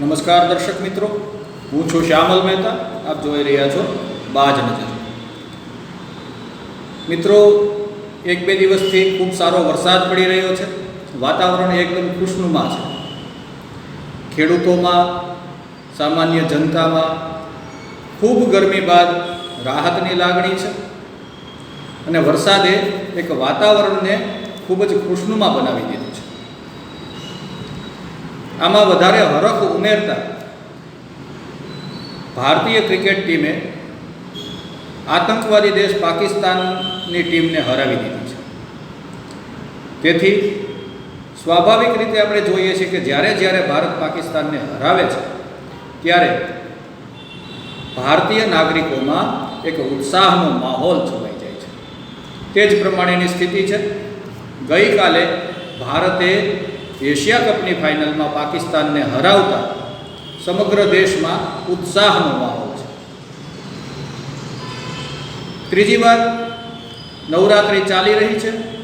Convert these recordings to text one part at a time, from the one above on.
નમસ્કાર દર્શક મિત્રો. હું છું શ્યામલ મહેતા. આપ જોઈ રહ્યા છો બાજ નજર. મિત્રો, એક બે દિવસથી ખૂબ સારો વરસાદ પડી રહ્યો છે. વાતાવરણ એકદમ ખુશનુમા છે. ખેડૂતોમાં, સામાન્ય જનતામાં ખૂબ ગરમી બાદ રાહતની લાગણી છે. અને વરસાદે એક વાતાવરણને ખૂબ જ ખુશનુમા બનાવી દીધું. આમાં વધારે હરખ ઉમેરતા ભારતીય ક્રિકેટ ટીમે આતંકવાદી દેશ પાકિસ્તાનની ટીમને હરાવી દીધી છે. તેથી સ્વાભાવિક રીતે આપણે જોઈએ છીએ કે જ્યારે જ્યારે ભારત પાકિસ્તાનને હરાવે છે, ત્યારે ભારતીય નાગરિકોમાં એક ઉત્સાહનો માહોલ છવાઈ જાય છે. તે જ પ્રમાણેની સ્થિતિ છે. ગઈકાલે ભારતે એશિયા કપની ફાઇનલમાં પાકિસ્તાનને હરાવતા સમગ્ર દેશમાં ઉત્સાહનો માહોલ છે. ત્રીજી વાત નવરાત્રિ ચાલી રહી છે.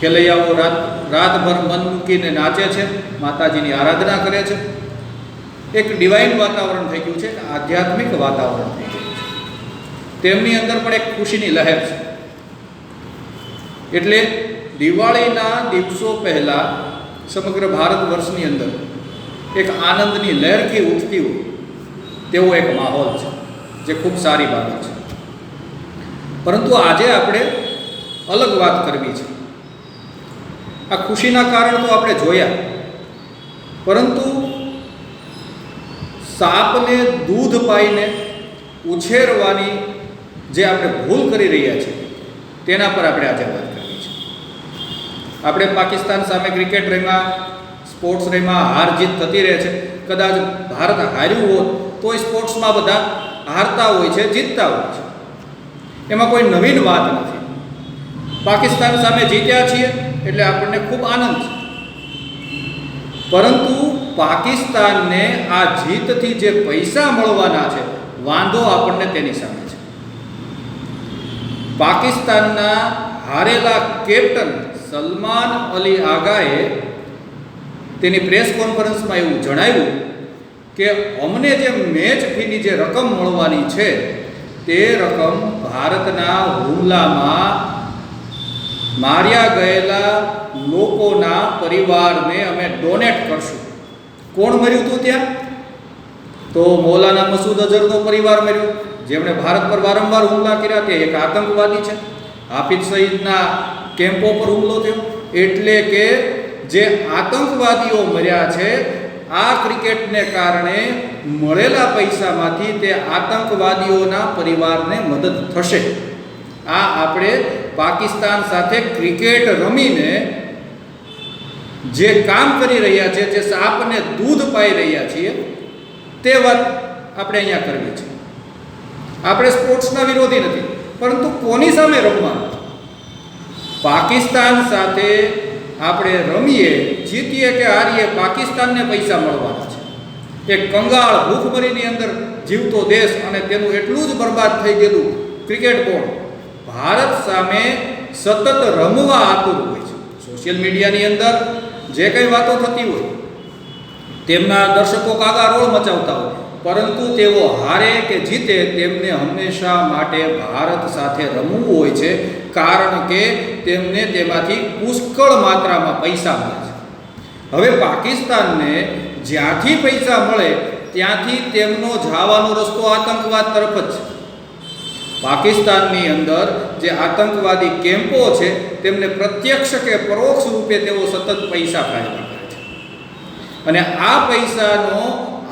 ખેલૈયાઓ રાત, રાતભર મન મૂકીને નાચે છે, માતાજીની આરાધના કરે છે. એક ડિવાઇન વાતાવરણ થઈ ગયું છે, આધ્યાત્મિક વાતાવરણ થઈ ગયું છે. તેમની અંદર પણ એક ખુશીની લહેર છે. એટલે દિવાળીના દિવસો પહેલાં સમગ્ર ભારત વર્ષની અંદર એક આનંદની લહેરથી ઉઠતી હોય તેવો એક માહોલ છે, જે ખૂબ સારી બાબત છે. પરંતુ આજે આપણે અલગ વાત કરવી છે. આ ખુશીના કારણ તો આપણે જોયા, પરંતુ સાપને દૂધ પાઈને ઉછેરવાની જે આપણે ભૂલ કરી રહ્યા છીએ, તેના પર આપણે આજે વાત આપણે પાકિસ્તાન સામે ક્રિકેટ રમ્યા સ્પોર્ટ્સ રમ્યા, હાર જીત થતી રહે છે. કદાચ ભારત હાર્યું હોત, તોય સ્પોર્ટ્સમાં બધા હારતા હોય છે, જીતતા હોય છે. એમાં કોઈ નવીન વાત નથી. પાકિસ્તાન સામે જીત્યા છીએ એટલે આપણને ખૂબ આનંદ છે. પરંતુ પાકિસ્તાનને આ જીતથી જે પૈસા મળવાના છે, વાંધો આપણને તેની સામે છે. પાકિસ્તાનના હારેલા કેપ્ટન સલમાન અલી આગાએ તેની પ્રેસ કોન્ફરન્સમાં એવું જણાવ્યું કે અમને જે મેચ ફીની જે રકમ મળવાની છે, તે રકમ ભારતના હુમલામાં માર્યા ગયેલા લોકોના પરિવારને અમે ડોનેટ કરશું. કોણ મર્યું હતું ત્યાં? તો મૌલાના મસૂદ અઝહરનો પરિવાર મર્યો. જેમણે ભારત પર વારંવાર હુમલા કર્યા, તે એક આતંકવાદી છે. હાફિઝ સઈદના કેમ્પો પર હુમલો થયો. એટલે કે જે આતંકવાદીઓ મર્યા છે, આ ક્રિકેટને કારણે મળેલા પૈસામાંથી તે આતંકવાદીઓના પરિવારને મદદ થશે. આ આપણે પાકિસ્તાન સાથે ક્રિકેટ રમીને જે કામ કરી રહ્યા છે, જે સાપને દૂધ પાઈ રહ્યા છીએ, તે વાત આપણે અહીંયા કરવી છે. આપણે સ્પોર્ટ્સના વિરોધી નથી, પરંતુ કોની સામે રમવાનું? પાકિસ્તાન સાથે આપણે રમીએ, જીતીએ કે હારીએ, પાકિસ્તાનને પૈસા મળવાના છે. એક કંગાળ ભૂખમરીની અંદર જીવતો દેશ અને તેનું એટલું જ બરબાદ થઈ ગયેલું ક્રિકેટ બોર્ડ ભારત સામે સતત રમવા આતુર હોય છે. સોશિયલ મીડિયાની અંદર જે કંઈ વાતો થતી હોય, તેમના દર્શકો કાગા રોળ મચાવતા હોય. પરંતુ તેઓ હારે કે જીતે તેમને હંમેશા માટે ભારત સાથે રમવું હોય છે, કારણ કે તેમને તેમાંથી પુષ્કળ માત્રામાં પૈસા મળે છે. હવે પાકિસ્તાનને જ્યાંથી પૈસા મળે, ત્યાંથી તેમનો જવાનો રસ્તો આતંકવાદ તરફ જ છે. પાકિસ્તાનની અંદર જે આતંકવાદી કેમ્પો છે, તેમને પ્રત્યક્ષ કે પરોક્ષ રૂપે તેઓ સતત પૈસા ફાળવા કરે છે. અને આ પૈસાનો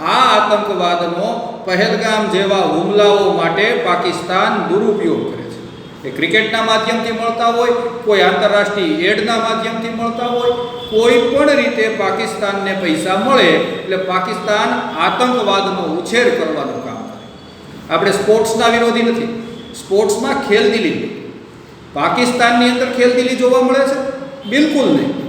આ આતંકવાદનો પહેલગામ જેવા હુમલાઓ માટે પાકિસ્તાન દુરુપયોગ કરે છે. એ ક્રિકેટના માધ્યમથી મળતા હોય, કોઈ આંતરરાષ્ટ્રીય એડના માધ્યમથી મળતા હોય, કોઈ પણ રીતે પાકિસ્તાનને પૈસા મળે, એટલે પાકિસ્તાન આતંકવાદનો ઉછેર કરવાનું કામ કરે. આપણે સ્પોર્ટ્સના વિરોધી નથી. સ્પોર્ટ્સમાં ખેલદિલી પાકિસ્તાનની અંદર ખેલદિલી જોવા મળે છે? બિલકુલ નહીં.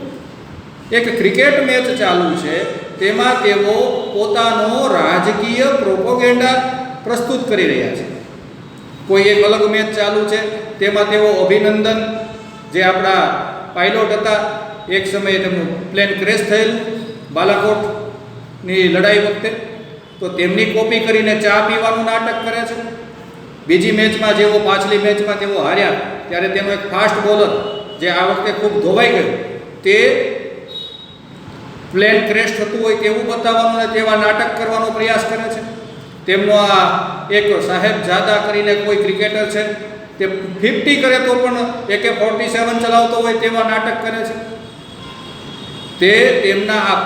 એક ક્રિકેટ મેચ ચાલુ છે તેમાં તેઓ પોતાનો રાજકીય પ્રોપોગેન્ડા પ્રસ્તુત કરી રહ્યા છે. કોઈ એક અલગ મેચ ચાલુ છે, તેમાં તેઓ અભિનંદન, જે આપણા પાયલોટ હતા, એક સમયે તેમનું પ્લેન ક્રેશ થયેલું બાલાકોટની લડાઈ વખતે. તો તેમની કોપી કરીને ચા પીવાનું નાટક કરે છે. બીજી મેચમાં જેવો પાછલી મેચમાં તેઓ હાર્યા, ત્યારે તેનો એક ફાસ્ટ બોલર જે આ વખતે ખૂબ ધોવાઈ ગયો, તે પ્લેન ક્રેશ થતું હોય તેવું બતાવવાનું અને તેવા નાટક કરવાનો પ્રયાસ કરે છે. તેમનો આ એક સાહેબ જાદા કરીને કોઈ ક્રિકેટર છે, તે ફિફ્ટી કરે તો પણ એકે ફોર્ટી સેવન ચલાવતો હોય તેવા નાટક કરે છે. તે તેમના આ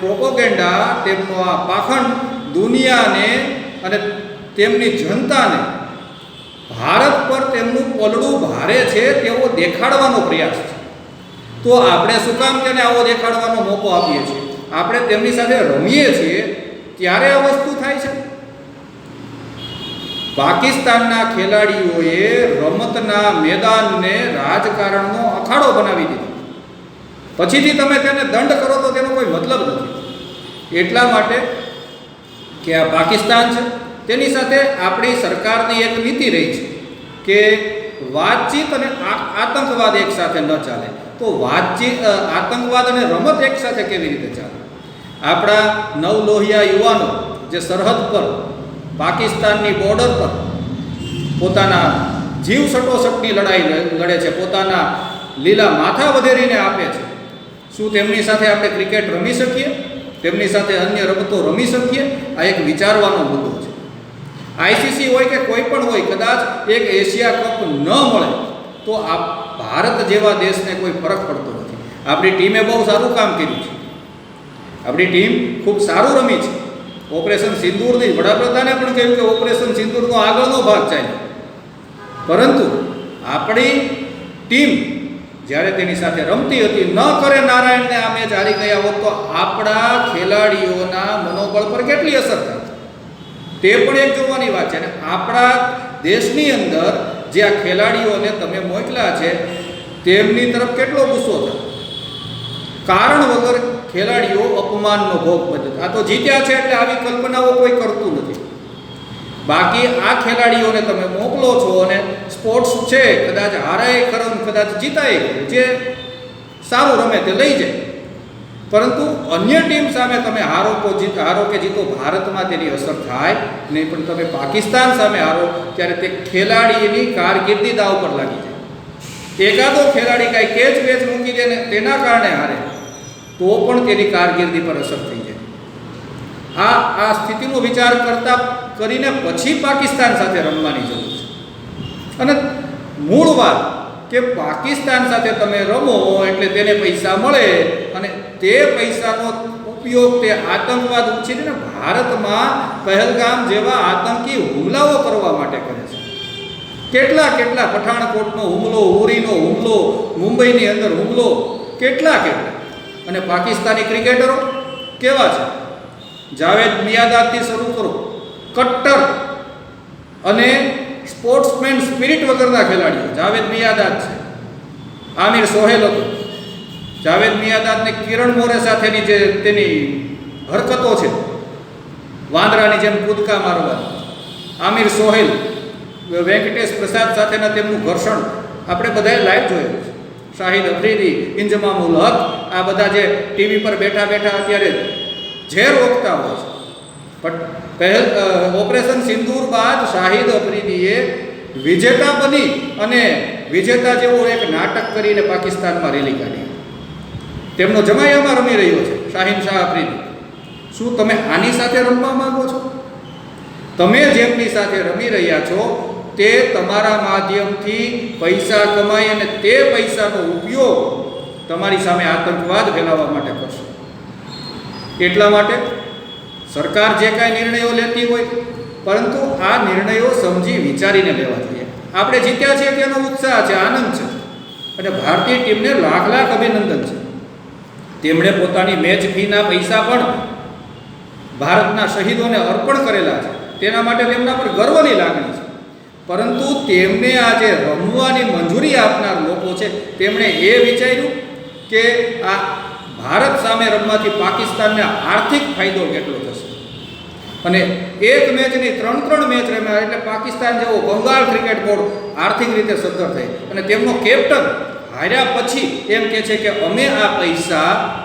પ્રોપોગેન્ડા, તેમનો આ પાખંડ દુનિયાને અને તેમની જનતાને ભારત પર તેમનું પલડું ભારે છે તેવો દેખાડવાનો પ્રયાસ છે. તો આપણે શું કામ તેને આવો દેખાડવાનો મોકો આપીએ છીએ? આપણે તેમની સાથે રમીએ છીએ, ત્યારે આ વસ્તુ થાય છે. પાકિસ્તાનના ખેલાડીઓએ રમતના મેદાનને રાજકારણનો અખાડો બનાવી દીધો. પછીથી તમે તેને દંડ કરો તો તેનો કોઈ મતલબ નથી. એટલા માટે કે આ પાકિસ્તાન છે, તેની સાથે આપણી સરકારની એક નીતિ રહી છે કે વાતચીત અને આતંકવાદ એક સાથે ન ચાલે. તો વાતચીત આતંકવાદ અને રમત એક સાથે કેવી રીતે ચાલે? આપણા નવલોહિયા યુવાનો જે સરહદ પર, પાકિસ્તાનની બોર્ડર પર પોતાના જીવ સટોસટની લડાઈ લડે છે, પોતાના લીલા માથા વધેરીને આપે છે. શું તેમની સાથે આપણે ક્રિકેટ રમી શકીએ? તેમની સાથે અન્ય રમતો રમી શકીએ? આ એક વિચારવાનો મુદ્દો છે. આઈસીસી હોય કે કોઈ પણ હોય, કદાચ એક એશિયા કપ ન મળે તો આ ભારત જેવા દેશને કોઈ ફરક પડતો નથી. આપણી ટીમે બહુ સારું કામ કર્યું છે. આપણી ટીમ ખૂબ સારું રમી છે. ઓપરેશન સિંદૂરની વડાપ્રધાને પણ કહ્યું કે ઓપરેશન સિંદૂરનો આગળનો ભાગ ચાલ્યો. પરંતુ આપણી ટીમ જ્યારે તેની સાથે રમતી હતી, ન કરે નારાયણને આ મેચ હારી ગયા હોત, તો આપણા ખેલાડીઓના મનોબળ પર કેટલી અસર થાય? તે પણ એક જોવાની વાત છે. અને આપણા દેશની અંદર જે આ ખેલાડીઓને તમે મોકલ્યા છે, તેમની તરફ કેટલો ગુસ્સો થાય? કારણ વગર ખેલાડીઓ અપમાનનો ભોગ બને આ તો જીત્યા છે એટલે આવી કલ્પનાઓ કોઈ કરતું નથી. બાકી આ ખેલાડીઓને તમે મોકલો છો અને સ્પોર્ટ્સ છે, કદાચ હારાય ખરો કદાચ જીતાય જે સારું રમે તે લઈ જાય. પરંતુ અન્ય ટીમ સામે તમે હારો કો જીત હારો કે જીતો ભારતમાં તેની અસર થાય નહીં, પણ તમે પાકિસ્તાન સામે હારો ત્યારે તે ખેલાડીની કારકિર્દી દાવ પર લાગી જાય. એકાદો ખેલાડી કાંઈ કેચ વેચ મૂકી દે ને તેના કારણે હારે, તો પણ તેની કારકિર્દી પર અસર થઈ જાય. આ આ સ્થિતિનો વિચાર કરતા કરીને પછી પાકિસ્તાન સાથે રમવાની જરૂર છે. અને મૂળ વાત કે પાકિસ્તાન સાથે તમે રમો એટલે તેને પૈસા મળે અને તે પૈસાનો ઉપયોગ તે આતંકવાદ ઉછેરીને ભારતમાં પહેલગામ જેવા આતંકી હુમલાઓ કરવા માટે કરે છે. કેટલા કેટલા પઠાણકોટનો હુમલો, ઉરીનો હુમલો, મુંબઈની અંદર હુમલો, કેટલા કેટલા. અને પાકિસ્તાની ક્રિકેટરો કેવા છે? જાવેદ મિયાદાદથી શરૂ કરો. કટ્ટર અને સ્પોર્ટ્સમેન સ્પિરિટ વગરના ખેલાડીઓ. જાવેદ મિયાદાદ છે. આમિર સોહેલ હતો. જાવેદ મિયાદાદને કિરણ મોરે સાથેની જે તેની હરકતો છે, વાંદરાની જેમ કૂદકા મારવાની આમિર સોહેલ, વેંકટેશ પ્રસાદ સાથેના તેમનું ઘર્ષણ આપણે બધાએ લાઈવ જોયું છે. શાહિદ અફ્રીદી, ઇન્જમામુલ હક, આ બધા જે ટીવી પર બેઠા બેઠા અત્યારે ઝેર ઓગતા હોય છે. પણ પહેલ ઓપરેશન સિંદૂર બાદ શાહિદ અફરીદીએ વિજેતા બની અને વિજેતા જેવો એક નાટક કરીને પાકિસ્તાનમાં રેલી કાઢી. તેમનો જમાયામાં રમી રહ્યો છે, શાહીન શાહ અફરીદી. શું તમે આની સાથે રમવા માંગો છો? તમે જેમની સાથે રમી રહ્યા છો, તે તમારા માધ્યમથી પૈસા કમાઈ અને તે પૈસાનો ઉપયોગ તમારી સામે આતંકવાદ ફેલાવવા માટે કરશો. એટલા માટે સરકાર જે કાંઈ નિર્ણયો લેતી હોય, પરંતુ આ નિર્ણયો સમજી વિચારીને લેવા જોઈએ. આપણે જીત્યા છીએ તેનો ઉત્સાહ છે, આનંદ છે. અને ભારતીય ટીમને લાખ લાખ અભિનંદન છે. તેમણે પોતાની મેચ ફીના પૈસા પણ ભારતના શહીદોને અર્પણ કરેલા છે. તેના માટે તેમના પર ગર્વની લાગણી છે. પરંતુ તેમને આજે રમવાની મંજૂરી આપનાર લોકો છે. તેમણે એ વિચાર્યું કે આ ભારત સામે રમવાથી પાકિસ્તાનને આર્થિક ફાયદો કેટલો થશે? અને એક મેચની ત્રણ ત્રણ મેચ રમ્યા એટલે પાકિસ્તાન જેવો બંગાળ ક્રિકેટ બોર્ડ આર્થિક રીતે સદ્ધર થઈ અને તેમનો કેપ્ટન હાર્યા પછી એમ કહે છે કે અમે આ પૈસા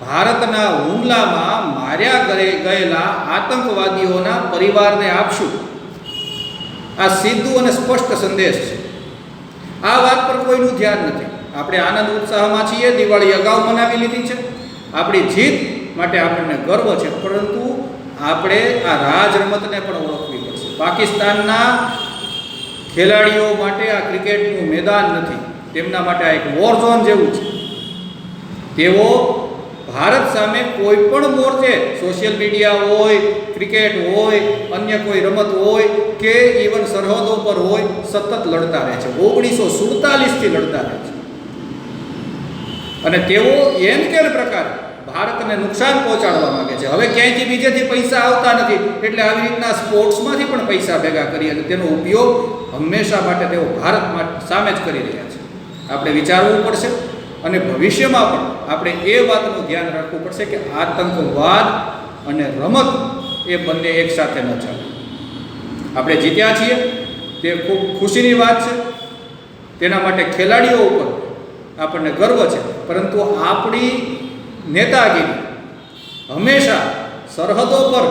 ભારતના હુમલામાં માર્યા ગયે- ગયેલા આતંકવાદીઓના પરિવારને આપશું. આ સીધું અને સ્પષ્ટ સંદેશ છે. આ વાત પર કોઈનું ધ્યાન નથી. આપણે આનંદ ઉત્સાહમાં છીએ, દિવાળી અગાઉ મનાવી લીધી છે. આપણી જીત માટે આપણને ગર્વ છે, પરંતુ આપણે આ રાજ રમતને પણ ઓળખવી પડશે. પાકિસ્તાનના ખેલાડીઓ માટે આ ક્રિકેટનું મેદાન નથી. તેમના માટે આ એક વોર ઝોન જેવું છે. તેઓ ભારત સામે કોઈ પણ મોરચે સોશિયલ મીડિયા હોય ક્રિકેટ હોય, અન્ય કોઈ રમત હોય, કે ઇવન સરહદો પર હોય, સતત લડતા રહે છે. ઓગણીસો સુડતાલીસથી લડતા રહે છે. અને તેઓ એમ કેન પ્રકાર ભારતને નુકસાન પહોંચાડવા માંગે છે. હવે ક્યાંયથી બીજેથી પૈસા આવતા નથી, એટલે આવી રીતના સ્પોર્ટ્સમાંથી પણ પૈસા ભેગા કરી અને તેનો ઉપયોગ હંમેશા માટે તેઓ ભારત સામે જ કરી રહ્યા છે. આપણે વિચારવું પડશે અને ભવિષ્યમાં પણ આપણે એ વાતનું ધ્યાન રાખવું પડશે કે આતંકવાદ અને રમત એ બંને એકસાથે ન ચાલે. આપણે જીત્યા છીએ, તે ખૂબ ખુશીની વાત છે. તેના માટે ખેલાડીઓ ઉપર આપણને ગર્વ છે. પરંતુ આપણી નેતાગીરી હંમેશા સરહદો પર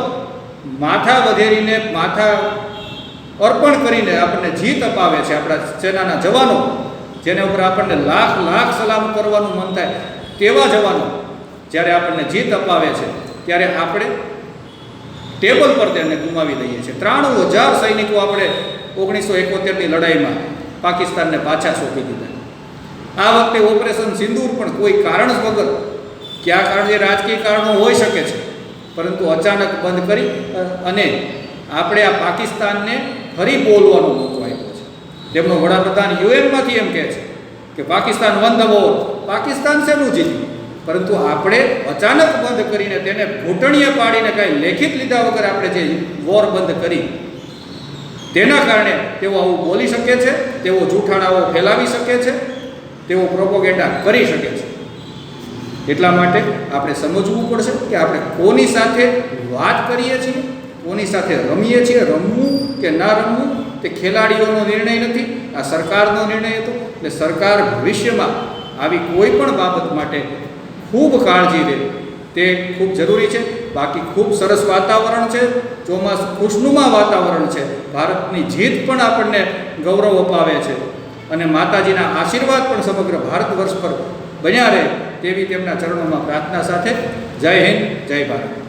માથા વધેરીને માથા અર્પણ કરીને આપણને જીત અપાવે છે આપણા સેનાના જવાનો, જેના ઉપર આપણને લાખ લાખ સલામ કરવાનું મન થાય તેવા જવાનો જ્યારે આપણને જીત અપાવે છે, ત્યારે આપણે ટેબલ પર તેને ગુમાવી દઈએ છીએ. ત્રાણું હજાર સૈનિકો આપણે ઓગણીસો એકોતેરની લડાઈમાં પાકિસ્તાનને પાછા સોંપી દીધા. આ વખતે ઓપરેશન સિંદૂર પણ કોઈ કારણ વગર ક્યાં કારણે રાજકીય કારણો હોઈ શકે છે. પરંતુ અચાનક બંધ કરી અને આપણે આ પાકિસ્તાનને ફરી બોલવાનો મોકો આપ્યો છે. તેમનો વડાપ્રધાન યુએનમાંથી એમ કહે છે કે Pakistan won the war Pakistan શેનું જીત્યું પરંતુ આપણે અચાનક બંધ કરીને તેને ઘૂંટણીએ પાડીને કાંઈ લેખિત લીધા વગર આપણે જે વોર બંધ કરી, તેના કારણે તેઓ આવું બોલી શકે છે, તેઓ જૂઠાણાઓ ફેલાવી શકે છે તેઓ પ્રોપોગેટા કરી શકે છે. એટલા માટે આપણે સમજવું પડશે કે આપણે કોની સાથે વાત કરીએ છીએ, કોની સાથે રમીએ છીએ, રમવું કે ના રમવું, તે ખેલાડીઓનો નિર્ણય નથી, આ સરકારનો નિર્ણય હતો. એટલે સરકાર ભવિષ્યમાં આવી કોઈ પણ બાબત માટે ખૂબ કાળજી લે. તે ખૂબ જરૂરી છે. બાકી ખૂબ સરસ વાતાવરણ છે, ચોમાસું ખુશનુમા વાતાવરણ છે. ભારતની જીત પણ આપણને ગૌરવ અપાવે છે. અને માતાજીના આશીર્વાદ પણ સમગ્ર ભારત વર્ષ પર બન્યા રહે તેવી તેમના ચરણોમાં પ્રાર્થના સાથે જય હિન્દ, જય ભારત.